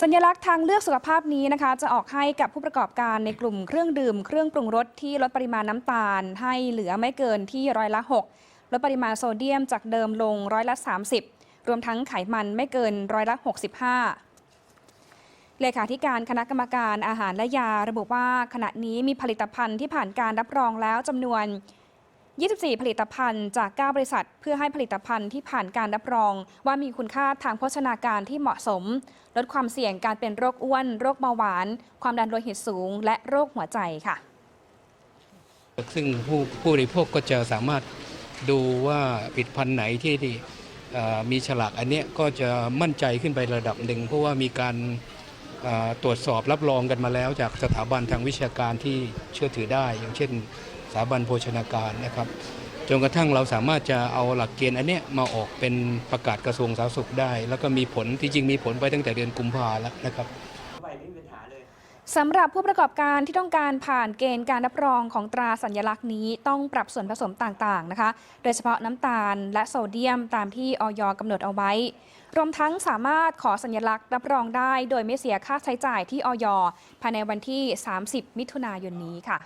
สัญลักษณ์ทางเลือกสุขภาพนี้นะคะ จะออกให้กับผู้ประกอบการในกลุ่มเครื่องดื่ม เครื่องปรุงรสที่ลดปริมาณน้ำตาล ให้เหลือไม่เกินที่ร้อยละ 6 ลดปริมาณโซเดียมจากเดิมลงร้อยละ 30 รวมทั้งไขมันไม่เกินร้อยละ 65 เลขาธิการคณะกรรมการอาหารและยาระบุว่าขณะนี้มีผลิตภัณฑ์ที่ผ่านการรับรองแล้วจำนวน 24 ผลิตภัณฑ์จาก 9 บริษัท เพื่อให้ผลิตภัณฑ์ที่ผ่านการรับรอง ว่ามีคุณค่าทางโภชนาการที่เหมาะสม ลดความเสี่ยงการเป็นโรคอ้วน โรคเบาหวาน ความดันโลหิตสูง และโรคหัวใจค่ะ ซึ่งผู้ผู้บริโภคก็จะสามารถดูว่าผลิตภัณฑ์ไหนที่เอ่อมีฉลากอันเนี้ยก็จะมั่นใจขึ้นไประดับหนึ่ง เพราะว่ามีการเอ่อตรวจสอบรับรองกันมาแล้ว จากสถาบันทางวิชาการที่เชื่อถือได้ อย่างเช่น สถาบันโภชนาการนะครับจนกระทั่งเราสามารถจะเอาหลักเกณฑ์อันเนี้ยมาออกเป็นประกาศกระทรวงสาธารณสุขได้ แล้วก็มีผลที่จริงมีผลไปตั้งแต่เดือนกุมภาแล้วนะครับสำหรับผู้ประกอบการที่ต้องการผ่านเกณฑ์การรับรองของตราสัญลักษณ์นี้ต้องปรับส่วนผสมต่างๆนะคะ โดยเฉพาะน้ำตาลและโซเดียมตามที่ออยกำหนดเอาไว้ รวมทั้งสามารถขอสัญลักษณ์รับรองได้ โดยไม่เสียค่าใช้จ่ายที่ออยภายในวันที่ 30 มิถุนายนนี้ค่ะ